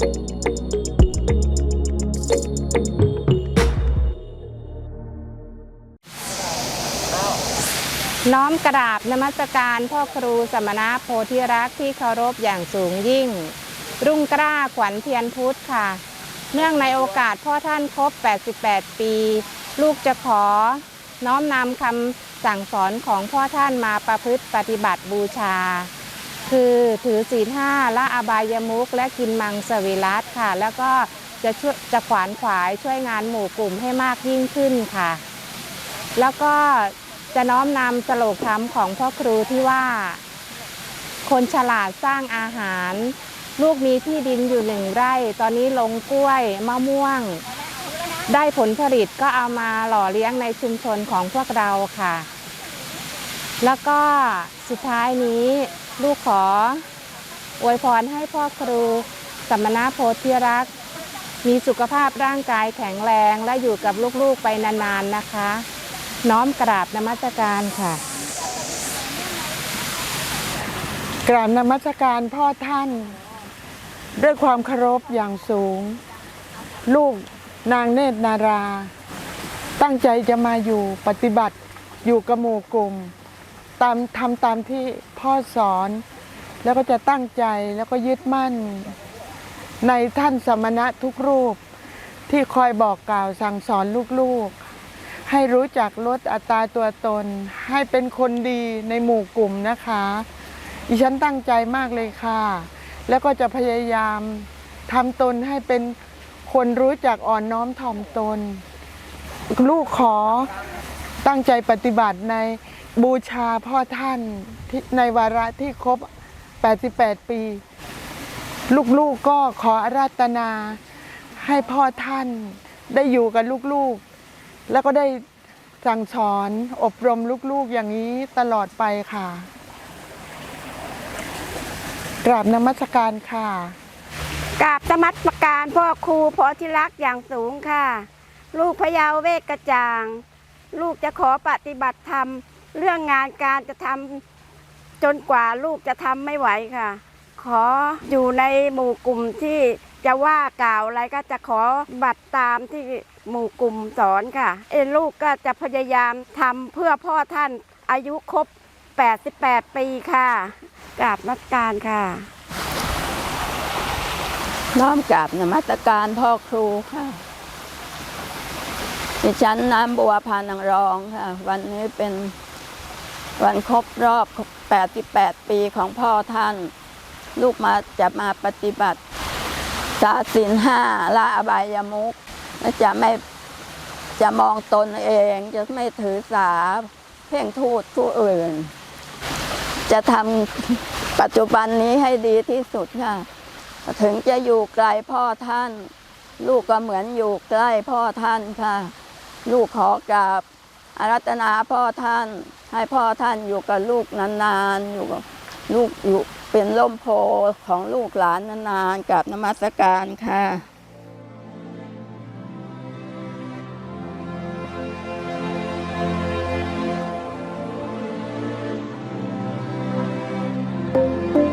น้อมกราบนมัสการพ่อครูสมณะโพธิรักษ์ที่เคารพอย่างสูงยิ่ง รุ่งกล้าขวัญเทียนพุทธค่ะ เนื่องในโอกาสพ่อท่านครบ 88 ปี ลูกจะขอ น้อมนำคำสั่งสอนของพ่อท่านมาประพฤติปฏิบัติบูชา คือถือศีลห้าละอบายมุขและกินมังสวิรัตค่ะ แล้วก็จะช่วยจะขวานขวายช่วยงานหมู่กลุ่มให้มากยิ่งขึ้นค่ะ แล้วก็จะน้อมนำสโลกธรรมของพ่อครูที่ว่า คนฉลาดสร้างอาหาร ลูกมีที่ดินอยู่หนึ่งไร่ ตอนนี้ลงกล้วยมะม่วง ได้ผลผลิตก็เอามาหล่อเลี้ยงในชุมชนของพวกเราค่ะ แล้วก็สุดท้ายนี้ลูกขออวยพรให้พ่อครูสัมณะโพธิรัก มีสุขภาพร่างกายแข็งแรงและอยู่กับลูกๆไปนานๆนะคะ น้อมกราบนมัสการค่ะ กราบนมัสการพ่อท่าน ด้วยความเคารพอย่างสูง ลูกนางเนตรนารา ตั้งใจจะมาอยู่ปฏิบัติอยู่กับหมู่กลุ่ม ตามทำตามที่พ่อสอน แล้วก็จะตั้งใจแล้วก็ยึดมั่น ในท่านสมณะทุกรูปที่คอยบอกกล่าวสั่งสอนลูกๆ ให้รู้จักลดอัตราตัวตน ให้เป็นคนดีในหมู่กลุ่มนะคะดิฉันตั้งใจมากเลยค่ะ แล้วก็จะพยายามทำตนให้เป็นคนรู้จักอ่อนน้อมถ่อมตน ลูกขอตั้งใจปฏิบัติใน บูชาพ่อท่านในวาระที่ครบ 88 ปี ลูกๆก็ขออาราธนาให้พ่อท่านได้อยู่กับลูกๆ แล้วก็ได้สั่งสอนอบรมลูกๆอย่างนี้ตลอดไปค่ะ กราบนมัสการค่ะกราบธรรมัสการพ่อครูพอที่รักอย่างสูงค่ะ ลูกพยาวเวกกระจ่าง ลูกจะขอปฏิบัติธรรม เรื่องงานการจะทำจนกว่าลูกจะทำไม่ไหวค่ะ ขออยู่ในหมู่กลุ่มที่จะว่ากล่าวอะไรก็จะขอบัตรตามที่หมู่กลุ่มสอนค่ะ เอยลูกก็จะพยายามทำเพื่อพ่อท่านอายุครบ 88 ปีค่ะกราบนักการค่ะ น้อมกราบนมัสการพ่อครูค่ะดิฉันน้ำบัวพานังรองค่ะ วันนี้เป็น วันครบรอบ 88 ปีของพ่อท่าน ลูกมาจะมาปฏิบัติสาสินห้าละอบายมุกและจะไม่จะมองตนเอง จะไม่ถือสาเพ่งทูดผู้อื่น จะทำปัจจุบันนี้ให้ดีที่สุดค่ะ ถึงจะอยู่ไกลพ่อท่าน ลูกก็เหมือนอยู่ใกล้พ่อท่านค่ะ ลูกขอกราบ อารัตนาพ่อท่าน ให้พ่อท่านอยู่กับลูกนานๆ อยู่กับลูกอยู่เป็นล่มโพของลูกหลานนานๆกับนมัสการค่ะก